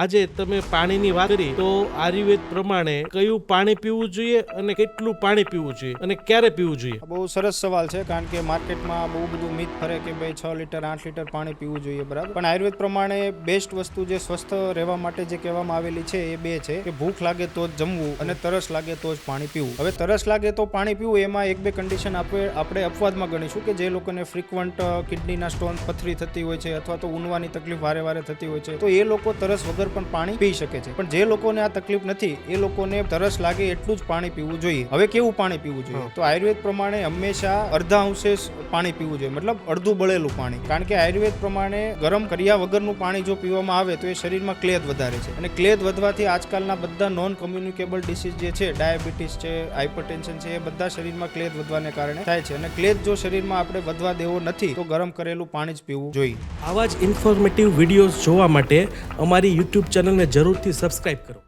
આજે તમે પાણીની વાત કરી, તો આયુર્વેદ પ્રમાણે કયું પાણી પીવું જોઈએ અને કેટલું પાણી પીવું જોઈએ અને ક્યારે પીવું જોઈએ? બહુ સરસ સવાલ છે, કારણ કે માર્કેટમાં બહુ બધું મિત ફરે કે ભાઈ છ લીટર, આઠ લીટર પાણી પીવું જોઈએ, બરાબર? પણ આયુર્વેદ પ્રમાણે બેસ્ટ વસ્તુ જે સ્વસ્થ રહેવા માટે જે કહેવામાં આવેલી છે, એ બે છે કે ભૂખ લાગે તો જ જમવું અને તરસ લાગે તો જ પાણી પીવું. હવે તરસ લાગે તો પાણી પીવું, એમાં એક બે કન્ડિશન આપણે આપણે અપવાદમાં ગણીશું કે જે લોકોને ફ્રિકવન્ટ કિડનીના સ્ટોન પથરી થતી હોય છે અથવા તો ઊનવાની તકલીફ વારે વારે થતી હોય છે, તો એ લોકો તરસ વગર પણ પાણી પી શકે છે. પણ જે લોકોને આ તકલીફ નથી એ લોકોને તરસ લાગે એટલું જ પાણી પીવું જોઈએ. હવે કેવું પાણી પીવું જોઈએ? તો આયુર્વેદ પ્રમાણે હંમેશા અડધા અંશે પાણી પીવું જોઈએ. મતલબ અડધું બળેલું પાણી. કારણ કે આયુર્વેદ પ્રમાણે ગરમ કર્યા વગરનું પાણી જો પીવામાં આવે તો એ શરીરમાં ક્લેદ વધારે છે. અને ક્લેદ વધવાથી આજકાલના બધા નોન કમ્યુનિકેબલ ડિસીઝ જે છે ડાયાબિટીસ છે હાઇપરટેન્શન છે એ બધા શરીરમાં ક્લેદ વધવાને કારણે થાય છે. અને ક્લેદ જો શરીરમાં આપણે વધવા દેવો નથી તો ગરમ કરેલું પાણી જ પીવું જોઈએ. આવા જ ઇન્ફોર્મેટિવ વિડીયોઝ જોવા માટે અમારી યુટ્યુબ ચેનલને જરૂરથી સબસ્ક્રાઇબ કરો.